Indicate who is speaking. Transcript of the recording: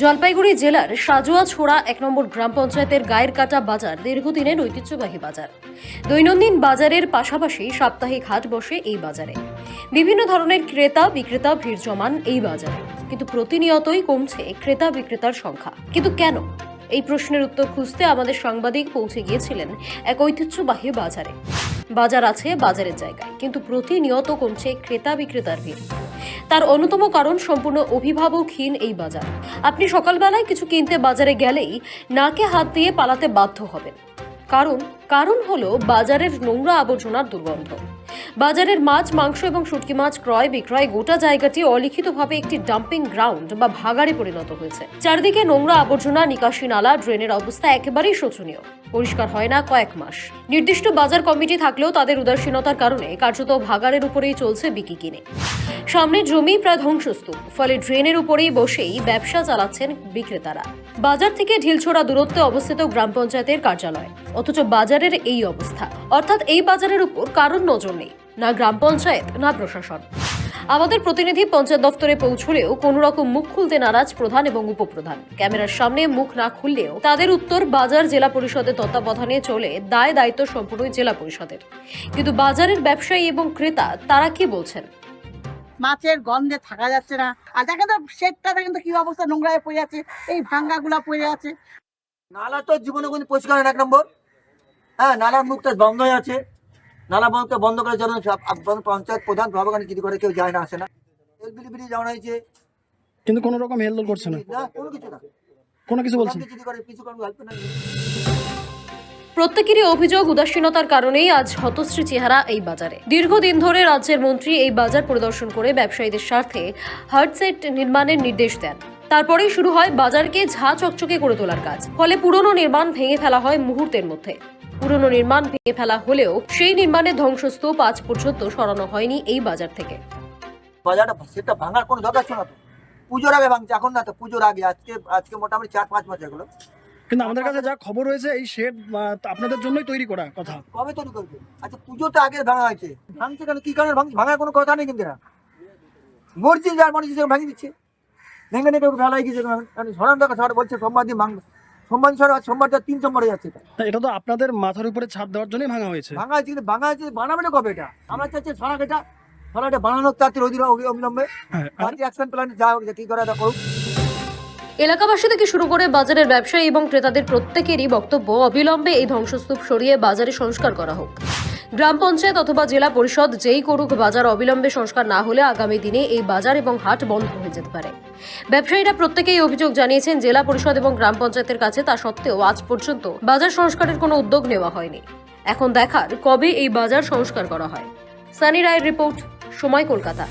Speaker 1: জলপাইগুড়ি জেলার সাজুয়া ছোড়া এক নম্বর গ্রাম পঞ্চায়েতের গায়ের কাটা বাজার দীর্ঘদিনের ঐতিহ্যবাহী বাজার। দৈনন্দিন বাজারের পাশাপাশি সাপ্তাহিক হাট বসে এই বাজারে। বিভিন্ন ধরনের ক্রেতা বিক্রেতা ভিড় জমান এই বাজারে। কিন্তু প্রতিনিয়তই কমছে ক্রেতা বিক্রেতার সংখ্যা। কিন্তু কেন? এই প্রশ্নের উত্তর খুঁজতে আমাদের সাংবাদিক পৌঁছে গিয়েছিলেন এক ঐতিহ্যবাহী বাজারে। বাজার আছে বাজারের জায়গায়, কিন্তু প্রতিনিয়ত কমছে ক্রেতা বিক্রেতার ভিড়। তার অন্যতম কারণ সম্পূর্ণ অভিভাবকহীন এই বাজার। আপনি সকালবেলায় কিছু কিনতে বাজারে গেলেই নাকে হাত দিয়ে পালাতে বাধ্য হবেন। কারণ কারণ হলো বাজারের নোংরা আবর্জনার দুর্গন্ধ। বাজারের মাছ, মাংস এবং শুটকি মাছ ক্রয়, বিক্রয় গোটা জায়গাটি অলিখিতভাবে একটি ডাম্পিং গ্রাউন্ড বা ভাগাড়ে পরিণত হয়েছে। চারদিকে নোংরা আবর্জনা, নিকাশি নালা, ড্রেনের অবস্থা একেবারেই শোচনীয়। পরিষ্কার হয় না কয়েক মাস। নির্দিষ্ট বাজার কমিটি থাকলেও তাদের উদাসীনতার কারণে কার্যত ভাগাড়ের উপরেই চলছে বিকি কিনে। সামনের জমি প্রায় ধ্বংসস্তূপ, ফলে ড্রেনের উপরেই বসেই ব্যবসা চালাচ্ছেন বিক্রেতারা। বাজার থেকে ঢিলছোড়া দূরত্বে অবস্থিত গ্রাম পঞ্চায়েতের কার্যালয়। অথচ বাজারের এই অবস্থা, অর্থাৎ এই বাজারের উপর কারোর নজর নেই। না গ্রাম পঞ্চায়েত না প্রশাসন। আমাদের প্রতিনিধি পঞ্চায়েত দফতরে পৌঁছলেও কোনো রকম মুখ খুলতে নারাজ প্রধান এবং উপপ্রধান। ক্যামেরার সামনে মুখ না খুললেও তাদের উত্তর বাজার জেলা পরিষদের তত্ত্বাবধানে চলে দায় দায়িত্ব সম্পূর্ণই জেলা পরিষদের। কিন্তু বাজারের ব্যবসায়ী এবং ক্রেতা তারা কি বলছেন?
Speaker 2: মাছের গন্ধে থাকা যাচ্ছে না। আর দেখেন তো শেডটা দেখেন তো কি অবস্থা নোংরা হয়ে পড়ে আছে এই ভাঙ্গাগুলা পড়ে আছে।
Speaker 3: নালা তো জীবনে কোনো পরিষ্কার হয় না এক নম্বর। হ্যাঁ নালার মুখটা বন্ধ হয়ে আছে। নালা মুখটা বন্ধ করার জন্য পঞ্চায়েত প্রধান সভাগানে চিঠি করে কেউ যায় না আসে না। এলবিডি বিডি যাওয়া হয়েছে।
Speaker 4: কিন্তু কোনো রকম হেলদোল করছে না।
Speaker 3: কোনো কিছু না।
Speaker 4: কোনো কিছু বলছে
Speaker 3: কিছু
Speaker 1: প্রত্যেকেরই অভিযোগ উদাসীনতার কারণেই আজ হতশ্রী চেহারা এই বাজারে। দীর্ঘদিন ধরে রাজ্যের মন্ত্রী এই বাজার পরিদর্শন করে ব্যবসায়ীদের স্বার্থে হার্টসেট নির্মাণের নির্দেশ দেন। তারপরেই শুরু হয় বাজারকে ঝা চকচকে করে তোলার কাজ। ফলে পুরনো নির্মাণ ভেঙে ফেলা হয় মুহূর্তের মধ্যে। পুরনো নির্মাণ ভেঙে ফেলা হলেও সেই নির্মাণের ধ্বংসস্তূপ আজ পর্যন্ত সরানো হয়নি এই বাজার থেকে।
Speaker 3: বাজারটা সেটা ভাঙার কোনো দরকার ছিল না তো। পুজোর আগে ভাঙছে এখন না তো পুজোর আগে আজকে আজকে মোটামুটি চার পাঁচ মাস এগুলো।
Speaker 4: কিন্তু আমাদের কাছে যা খবর হয়েছে এই শেড আপনাদের জন্যই তৈরি করা কথা।
Speaker 3: কবে তৈরি করবে? আচ্ছা পুজোটা আগে ভাঙা হয়েছে। ভাঙছে কেন? কি কারণে ভাঙছে? ভাঙার কোনো কথা নেই কিন্তু না মরছি যার মানুষ হিসেবে ভাঙি দিচ্ছে। ভেঙে নিয়ে ভেলা হয়ে গেছে সরান দেখা সর বলছে সোমবার দিন ভাঙবে। সোমবার দিন সর আজ তিন সোমবার হয়ে যাচ্ছে এটা।
Speaker 4: তো আপনাদের মাথার উপরে ছাপ দেওয়ার জন্যই ভাঙা হয়েছে।
Speaker 3: ভাঙা হয়েছে কিন্তু ভাঙা হয়েছে বানাবে না কবে এটা? আমরা চাচ্ছি সরাক এটা সরাকটা বানানোর তাড়াতাড়ি অধীর অবিলম্বে। অ্যাকশন প্ল্যান যা হোক কি করে এটা করুক।
Speaker 1: এলাকাবাসী থেকে শুরু করে বাজারের ব্যবসায়ী এবং ক্রেতাদের প্রত্যেকেরই বক্তব্য অবিলম্বে এই ধ্বংসস্তূপ সরিয়ে বাজারে সংস্কার করা হোক। গ্রাম পঞ্চায়েত অথবা জেলা পরিষদ যেই করুক, বাজার অবিলম্বে সংস্কার না হলে আগামী দিনে এই বাজার এবং হাট বন্ধ হয়ে যেতে পারে। ব্যবসায়ীরা প্রত্যেকেই অভিযোগ জানিয়েছেন, জেলা পরিষদ এবং গ্রাম পঞ্চায়েতের কাছে তা সত্ত্বেও আজ পর্যন্ত বাজার সংস্কারের কোনো উদ্যোগ নেওয়া হয়নি। এখন দেখার কবে এই বাজার সংস্কার করা হয়। সানি রায়ের রিপোর্ট, সময় কলকাতা।